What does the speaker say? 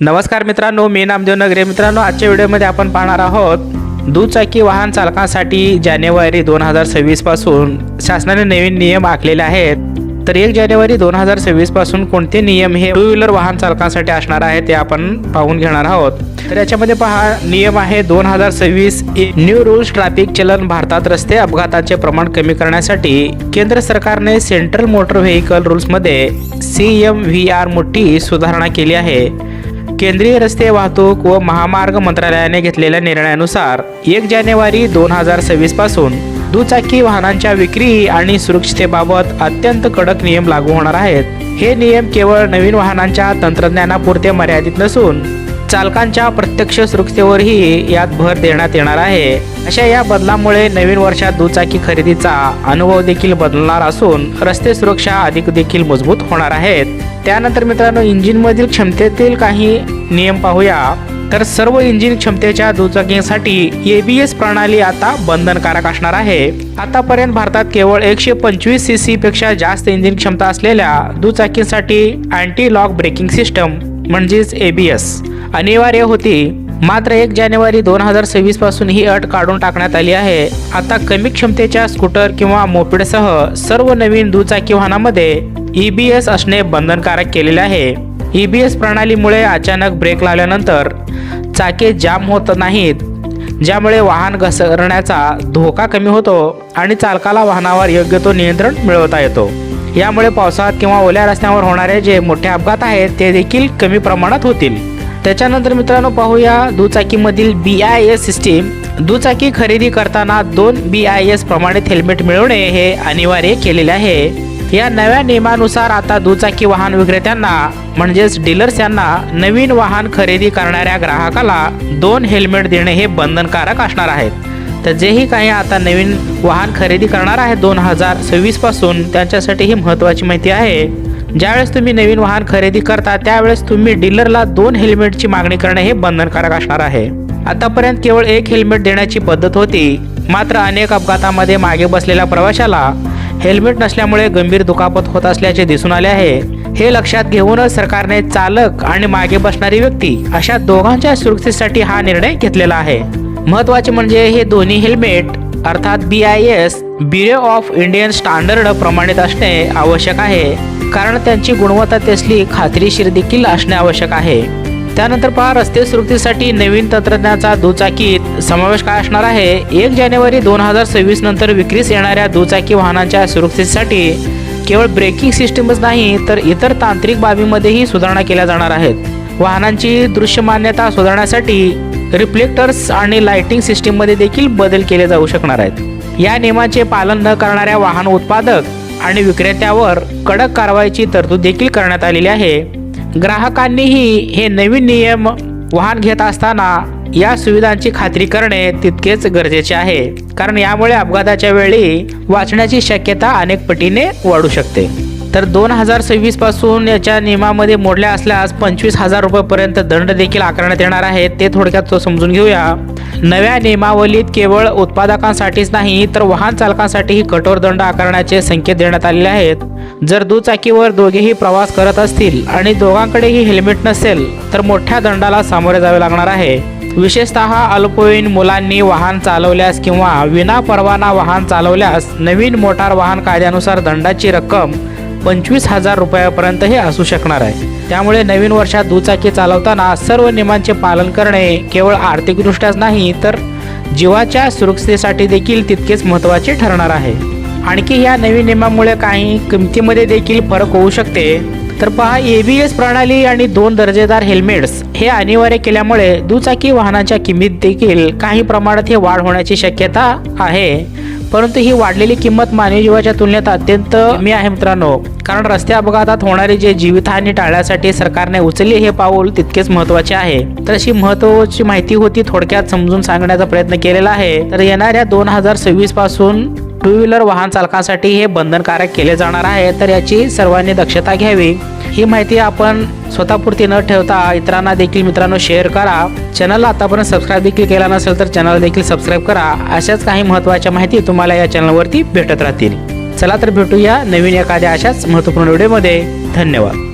नमस्कार मित्रांनो मी नामदेव नगरे. मित्रांनो आजच्या व्हिडिओमध्ये आपण पाहणार आहोत दुचाकी वाहन चालकांसाठी जानेवारी दोन हजार सव्वीसपासून शासनाने नवीन नियम आखलेले आहेत. तर एक जानेवारी दोन हजार सव्वीसपासून कोणते नियम हे टू व्हीलर वाहन चालकांसाठी असणार आहे ते आपण पाहून घेणार आहोत. तर याच्यामध्ये पहा नियम आहे दोन हजार सव्वीस न्यू रूल्स ट्रॅफिक चलन भारतात रस्ते अपघाताचे प्रमाण कमी करण्यासाठी केंद्र सरकारने सेंट्रल मोटर व्हेकल रूल्समध्ये सी एम व्ही आर मोठी सुधारणा केली आहे. केंद्रीय रस्ते वाहतूक व महामार्ग मंत्रालयाने घेतलेल्या निर्णयानुसार एक जानेवारी दोन हजार सव्वीसपासून दुचाकी वाहनांच्या विक्री आणि सुरक्षितेबाबत अत्यंत कडक नियम लागू होणार आहेत. हे नियम केवळ नवीन वाहनांच्या तंत्रज्ञानापुरते मर्यादित नसून चालकांच्या प्रत्यक्ष सुरक्षेवरही यात भर देण्यात येणार आहे. अशा या बदलामुळे नवीन वर्षात दुचाकी खरेदीचा अनुभव देखील बदलणार असून रस्ते सुरक्षा अधिक देखील मजबूत होणार आहेत. त्यानंतर मित्रांनो इंजिनमधील क्षमतेतील काही नियम पाहूया. तर सर्व इंजिन क्षमतेच्या दुचाकींसाठी एबीएस प्रणाली आता बंधनकारक असणार आहे. आतापर्यंत भारतात केवळ एकशे पंचवीस सी सी पेक्षा जास्त इंजिन क्षमता असलेल्या दुचाकींसाठी अँटी लॉक ब्रेकिंग सिस्टम म्हणजेच एबीएस अनिवार्य होती. मात्र एक जानेवारी दोन हजार सव्वीसपासून ही अट काढून टाकण्यात आली आहे. आता कमी क्षमतेच्या स्कूटर किंवा मोपेडसह सर्व नवीन दुचाकी वाहनामध्ये ईबीएस असणे बंधनकारक केलेले आहे. ईबीएस प्रणालीमुळे अचानक ब्रेक लावल्यानंतर चाके जाम होत नाहीत ज्यामुळे वाहन घसरण्याचा धोका कमी होतो आणि चालकाला वाहनावर योग्य तो नियंत्रण मिळवता येतो. यामुळे पावसाळ्यात किंवा ओल्या रस्त्यावर होणारे जे मोठे अपघात आहेत ते देखील कमी प्रमाणात होतील. त्याच्यानंतर मित्रांनो पाहूया दुचाकीमधील बी आय एस सिस्टीम दुचाकी खरेदी करताना दोन बी आय एस प्रमाणित हेल्मेट मिळवणे हे अनिवार्य केलेले आहे. या नव्या नियमानुसार आता दुचाकी वाहन विक्रेत्यांना म्हणजेच डीलर्स यांना नवीन वाहन खरेदी करणाऱ्या ग्राहकाला दोन हेल्मेट देणे हे बंधनकारक असणार आहेत तर जेही काही आता नवीन वाहन खरेदी करणार आहे दोन हजार सव्वीसपासून त्यांच्यासाठी ही महत्त्वाची माहिती आहे. ज्यावेळेस तुम्ही नवीन वाहन खरेदी करता त्यावेळेस तुम्ही डीलरला दोन हेल्मेटची मागणी करणे हे बंधनकारक असणार आहे. आतापर्यंत केवळ एक हेल्मेट देण्याची पद्धत होती. मात्र अनेक अपघातामध्ये मागे बसलेल्या प्रवाशाला हेल्मेट नसल्यामुळे गंभीर दुखापत होत असल्याचे दिसून आले आहे. हे लक्षात घेऊनच सरकारने चालक आणि मागे बसणारी व्यक्ती अशा दोघांच्या सुरक्षेसाठी हा निर्णय घेतलेला आहे. महत्त्वाचे म्हणजे हे दोन्ही हेल्मेट अर्थात B I S bureau of Indian standard प्रमाणित असणे आवश्यक आहे. कारण त्यांची गुणवत्ता त्यासली खात्रीशीर देखील असणे आवश्यक आहे. त्यानंतर पहा रस्ते सुरक्षेसाठी नवीन तंत्रज्ञानाचा दुचाकीत समावेश काय असणार आहे? एक जानेवारी दोन हजार सव्वीस नंतर विक्रीस येणाऱ्या दुचाकी वाहनांच्या सुरक्षेसाठी केवळ ब्रेकिंग सिस्टीमच नाही तर इतर तांत्रिक बाबीमध्येही सुधारणा केल्या जाणार आहेत. वाहनांची दृश्यमान्यता सुधारण्यासाठी रिफ्लेक्टर्स आणि लाइटिंग सिस्टीममध्ये देखील बदल केले जाऊ शकणार आहेत. या नियमाचे पालन न करणाऱ्या वाहन उत्पादक आणि विक्रेत्यावर कडक कारवाईची तरतूद देखील करण्यात आलेली आहे. ग्राहकांनीही हे नवीन नियम वाहन घेत असताना या सुविधांची खात्री करणे तितकेच गरजेचे आहे. कारण यामुळे अपघाताच्या वेळी वाचण्याची शक्यता अनेक पटीने वाढू शकते. तर दोन हजार सव्वीसपासून याच्या नियमामध्ये मोडल्या असल्यास पंचवीस हजार रुपयेपर्यंत दंड देखील आकारण्यात येणार आहे. ते थोडक्यात तो समजून घेऊया. नव्या नियमावलीत केवळ उत्पादकांसाठीच नाही तर वाहन चालकांसाठीही कठोर दंड आकारण्याचे संकेत देण्यात आलेले आहेत. जर दुचाकीवर दोघेही प्रवास करत असतील आणि दोघांकडेही हेल्मेट नसेल तर मोठ्या दंडाला सामोरे जावे लागणार आहे. विशेषतः अल्पवयीन मुलांनी वाहन चालवल्यास किंवा विना परवाना वाहन चालवल्यास नवीन मोटार वाहन कायद्यानुसार दंडाची रक्कम पंचवीस हजार रुपयापर्यंत हे असू शकणार आहे. त्यामुळे नवीन वर्षात दुचाकी चालवताना सर्व नियमांचे पालन करणे केवळ आर्थिकदृष्ट्याच नाही तर जीवाच्या सुरक्षेसाठी देखील तितकेच महत्त्वाचे ठरणार आहे. आणखी या नवीन नियमामुळे काही किमतीमध्ये देखील फरक होऊ शकते. तर पहा ए वी एस प्रणाली आणि दोन दर्जेदार हेल्मेट्स हे अनिवार्य केल्यामुळे दुचाकी वाहनांच्या किमतीत देखील काही प्रमाणात हे वाढ होण्याची शक्यता आहे. परंतु ही वाढलेली किंमत मानवी जीवाच्या तुलनेत अत्यंत कमी आहे मित्रांनो. कारण रस्ते अपघातात होणारी जे जीवितहानी टाळण्यासाठी सरकारने उचलले हे पाऊल तितकेच महत्त्वाचे आहे. तर अशी महत्वाची माहिती होती थोडक्यात समजून सांगण्याचा प्रयत्न केलेला आहे. तर येणाऱ्या दोन हजार सव्वीसपासून टू व्हीलर वाहन चालकांसाठी हे बंधनकारक केले जाणार आहे. तर याची सर्वांनी दक्षता घ्यावी. ही माहिती आपण स्वतःपुरती न ठेवता इतरांना देखील मित्रांनो शेअर करा. चॅनलला आतापर्यंत सबस्क्राईब देखील केला नसेल तर चॅनल देखील सबस्क्राईब करा. अशाच काही महत्त्वाच्या माहिती तुम्हाला या चॅनलवरती भेटत राहतील. चला तर भेटूया नवीन एखाद्या अशाच महत्त्वपूर्ण व्हिडिओमध्ये धन्यवाद.